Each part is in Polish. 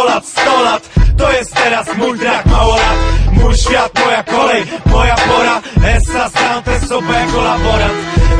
100 lat, 100 lat. To jest teraz mój drag małolat Mój świat, moja kolej, moja pora. Essa sound, SOB, kolaborant.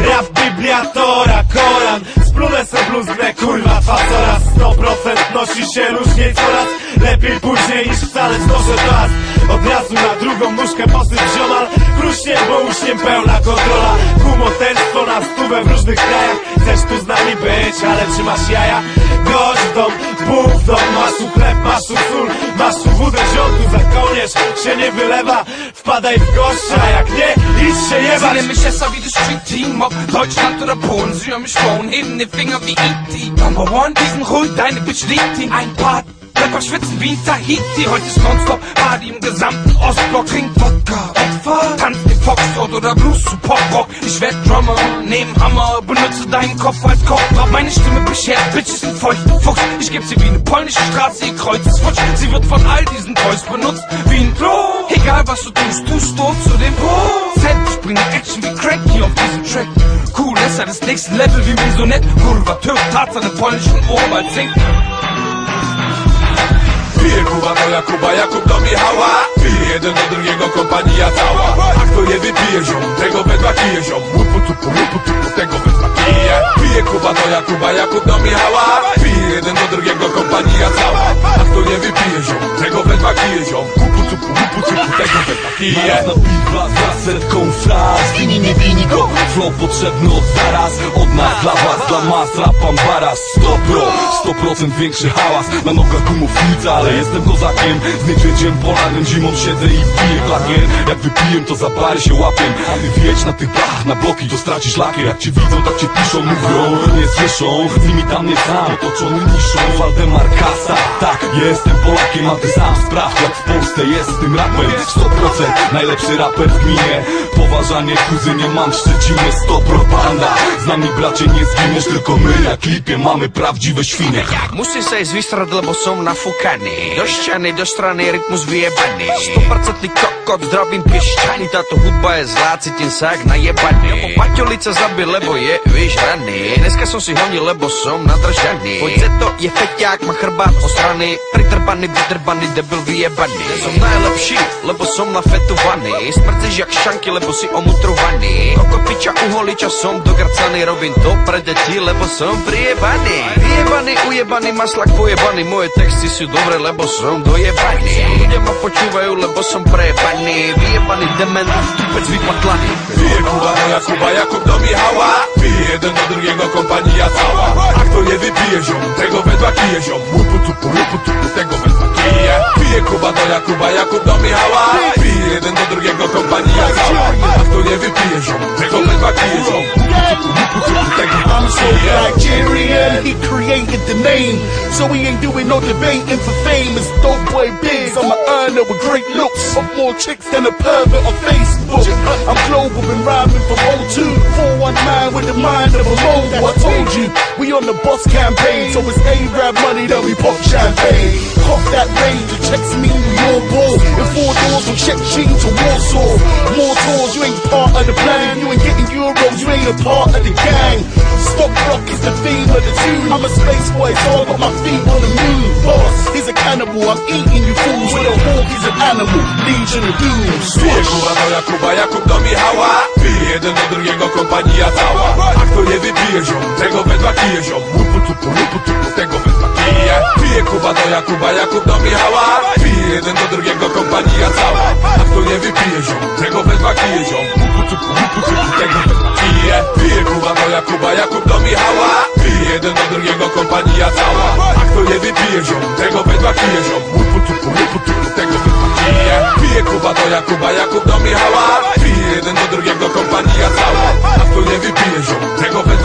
Rap, Biblia, Tora, Koran. Splunę se bluzgnę, kurwa, twa coraz 100% nosi się różnie coraz Lepiej później niż wcale znoszę czas. Od razu na drugą nóżkę posyp ziomal. Kruśnie, bo uśniem pełna kontrola. Kumoterstwo na stówę w różnych krajach. Chcesz tu z nami być, ale czy masz jaja? Gość w dom Masz tu chleb, masz tu sól Masz tu wódę ziołtu, za kołnierz się nie wylewa Wpadaj w gościa, a jak nie, idź się jebać Sie mich besser wie das Street Team Ob Deutschland oder Polen, sie hören mich Heben den Finger wie E.T. Number one, diesen ruhig, deine Bitch liebt ihn Ein Part, Rapper schwitzen wie ein Tahiti. Heute ist nonstop Party im gesamten Ostblock. Trinkt Wodka, Opfer. Tanzt den Foxtrot oder Blues zu Poprock. Ich werd Drummer, nehm Hammer. Benutze deinen Kopf als Kochdrauf Meine Stimme beschert, Bitches sind feucht Fuchs, ich geb sie wie eine polnische Straße Ihr Kreuz ist futsch, sie wird von all diesen Toys benutzt Wie ein Klo Egal was du tust, tust du zu dem Z, ich bringe Action wie Cranky auf diesen Track. Cool, Lesser des nächsten Level wie Maisonette Kurwa, Türk, im polnischen Urwald singt Pije Kuba, moja Kuba, Jakub do Michała. Pije jeden do drugiego kompania cała. A kto nie wypije ziom, tego we dwa kije ziom. Łupu tupu, łupu tupu, tego we dwa kije Pije Kuba, moja Kuba, Jakub do Michała. Pije jeden do drugiego kompania cała. A kto nie wypije ziom, tego we dwa kije ziom. Łupu tupu, łupu tupu, tego we dwa kije Setką fraz. Wini nie wini go, flow potrzebny od zaraz. Od nas, dla was, dla mas, rapam baraz 100 pro, 100% większy hałas. Na nogach gumownica, ale jestem kozakiem. Z niedźwiedziem polarnym zimą siedzę i piję klakier. Jak wypiję to za pary się łapię. A ty wiedź na tych bach, na bloki to stracisz lakier. Jak cię widzą, tak cię piszą, mówią, nie słyszą Z nimi tam nie sam, otoczony niszą. Waldemar Kasa, tak, jestem Polakiem A ty sam sprawdź, jak w Polsce jest z tym rapem. 100% najlepszy raper w gminie Poważanie kuzynie mam w Szczecinie 100 propaganda. Z nami bracie nie zginiesz, tylko my na klipie mamy prawdziwe świnie. Muszę sobie zwistrać, lebo są nafukani Do ściany, do strony, rytmus wyjebany. Stuprocentny kokot, zdrowím piešťani Táto hudba je zlá, cítim sa jak Paťolica zabil, lebo je vyžraný. Dneska som si honil, lebo som nadržaný. Pojď to je feťák, má chrbát ostrany Pritrbaný, vydrbaný, debil vyjebaný. Som najlepší, lebo som nafetovaný Smrdzíš jak šanky, lebo si omutrovaný. Kokopiča, uholiča, som dogrcaný. Robím to pre deti, lebo som prijebaný. Vyjebaný, ujebaný, maslak pojebaný. Moje texty sú dobré, lebo som dojebaný. Ľudia ma počúvajú, lebo som prejebaný. Vyjebaný dement, tupec vypatlaný. Pije Kuba, moja Do Michała. Pije jeden do drugiego kompania cała. A kto nie wypije ziom, tego we dwa kije ziom. Łupu tupu, łupu tupu, tego we dwa kije. Pije Kuba, moja Kuba, Jakub do Michała. Pije jeden do drugiego kompania cała nie wypije ziom, tego we tego we I'm so Nigerian, he created the name. So we ain't doing no debating for fame. It's dope boy bigs. I'm an earner with great looks. Of more chicks than a pervert on Facebook. I'm global, been rhyming from 02. 419 with the mind of a mobile. I told you, we on the boss campaign. So it's A-Rap money that we pop champagne. Cock that range, the checks mean your ball. In four doors from Shek-Sheen to Warsaw. More tours, you ain't part of the plan. You ain't getting euros, you ain't a part of the gang. Stop rock is the theme of the tune. I'm a space boy, so I got my feet on the moon. Boss, he's a cannibal, I'm eating you fools. With a hawk, he's an animal. Legion of. Pije Swoosh. Kuba, moja Kuba, Jakub do Michała Pije jeden do drugiego kompania cała A kto nie wypije ziom, tego we dwa kije ziom Łupu tupu, łupu tupu, tego we dwa kije Pije Kuba do Jakuba, Jakub do Michała Pije jeden do drugiego kompania cała A kto nie wypije ziom, tego we dwa kije ziom Tupu, tego kije Pije Kuba do Jakuba, Jakub do Michała. Pije jeden do drugiego kompania cała. A kto nie wypije ziom, tego we dwa kije ziom. Łupu tupu, łupu tupu, tego we dwa kije Pije Kuba do Jakuba, Jakub do Michała. Pije jeden do drugiego kompania cała. A kto nie wypije ziom, tego we